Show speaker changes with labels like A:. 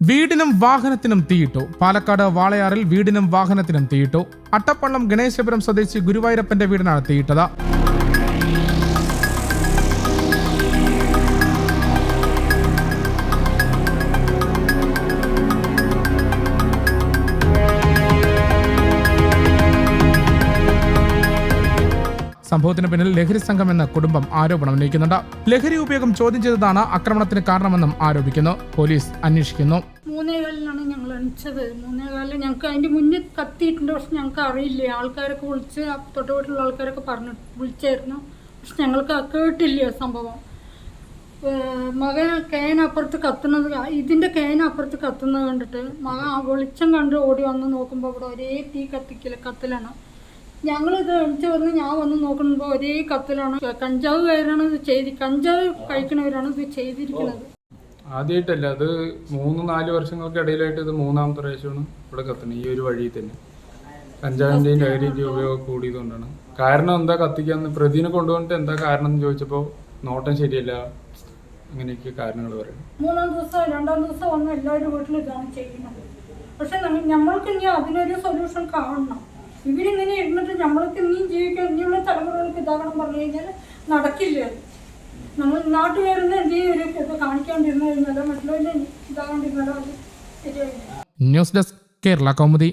A: വീടിനും വാഹനത്തിനും തീയിട്ടു. പാലക്കാട് വാളയാറിൽ വീടിനും വാഹനത്തിനും തീയിട്ടു. അട്ടപ്പള്ളം ഗണേശപുരം സ്വദേശി ഗുരുവായൂരപ്പന്റെ വീടിനാണ് തീയിട്ടത്. സംഭവത്തിന് പിന്നിൽ ലഹരി സംഘം എന്ന കുടുംബം ആരോപണം ഉന്നയിക്കുന്നുണ്ട്. ലഹരി ഉപയോഗം ചോദ്യം ചെയ്തതാണ് ആക്രമണത്തിന് കാരണമെന്നും ആരോപിക്കുന്നു. പോലീസ് അന്വേഷിക്കുന്നു.
B: മൂന്നേകാലിനാണ് ഞങ്ങൾ അണിച്ചത്. മൂന്നേകാലിൽ ഞങ്ങൾക്ക് അതിന്റെ മുന്നിൽ കത്തിയിട്ടുണ്ട്. പക്ഷെ ഞങ്ങൾക്ക് അറിയില്ല. ആൾക്കാരൊക്കെ വിളിച്ച് തൊട്ട് വീട്ടിലുള്ള ആൾക്കാരൊക്കെ പറഞ്ഞു വിളിച്ചായിരുന്നു. പക്ഷെ ഞങ്ങൾക്ക് കേട്ടില്ല സംഭവം. മകൻ കേനപ്പുറത്ത് കത്തുന്നത് ഇതിന്റെ കേനപ്പുറത്ത് കത്തുന്നത് കണ്ടിട്ട് മകൻ വെളിച്ചം കണ്ട് ഓടി വന്ന് നോക്കുമ്പോൾ ഇവിടെ ഒരേ തീ കത്തിക്കൽ കത്തിലാണ്. ഞങ്ങളിത് എണിച്ച് വന്ന് ഞാൻ വന്ന് നോക്കുമ്പോൾ ഒരേ കത്തിലാണ് കഞ്ചാവ് കയറാണ് ഇത് ചെയ്തി കഞ്ചാവ് കഴിക്കണവരാണ് ഇത് ചെയ്തിരിക്കുന്നത്.
C: ആദ്യമായിട്ടല്ല അത് മൂന്ന് നാല് വർഷങ്ങൾക്ക് ഇടയിലായിട്ട് ഇത് മൂന്നാമത്തെ പ്രാവശ്യമാണ് ഇവിടെ കത്തുന്നത് ഈ ഒരു വഴി തന്നെ. കഞ്ചാവിന്റെയും ലഹരിന്റെയും ഉപയോഗം കൂടിയതുകൊണ്ടാണ്. കാരണം എന്താ കത്തിക്കാന്ന് പ്രതിനെ കൊണ്ടുവന്നിട്ട് എന്താ കാരണം എന്ന് ചോദിച്ചപ്പോൾ നോട്ടം ശരിയല്ല അങ്ങനെയൊക്കെ കാരണങ്ങൾ പറയും
B: മൂന്നാം ദിവസം രണ്ടാം ദിവസം വന്ന് എല്ലാവരും വീട്ടിൽ ഇതാണ് ചെയ്യുന്നത്. പക്ഷെ നമ്മൾക്ക് ഇനി അതിനൊരു സൊല്യൂഷൻ കാണണം. ഇവരിങ്ങനെ ഇരുന്നിട്ട് നമ്മൾക്ക് ഇനിയും ജീവിക്കാൻ ഇനിയുള്ള തലമുറകൾക്ക് ഇതാകണം പറഞ്ഞു കഴിഞ്ഞാൽ നടക്കില്ല. നമ്മൾ നാട്ടുകാരെന്ന് എന്ത് ഒരു ഇത് കാണിക്കാണ്ടിരുന്നു മറ്റുള്ളവരെ ഇതാകാണ്ടിരുന്നാലോ അത്
A: ന്യൂസ് ഡെസ്ക് കേരള കൗമുദി.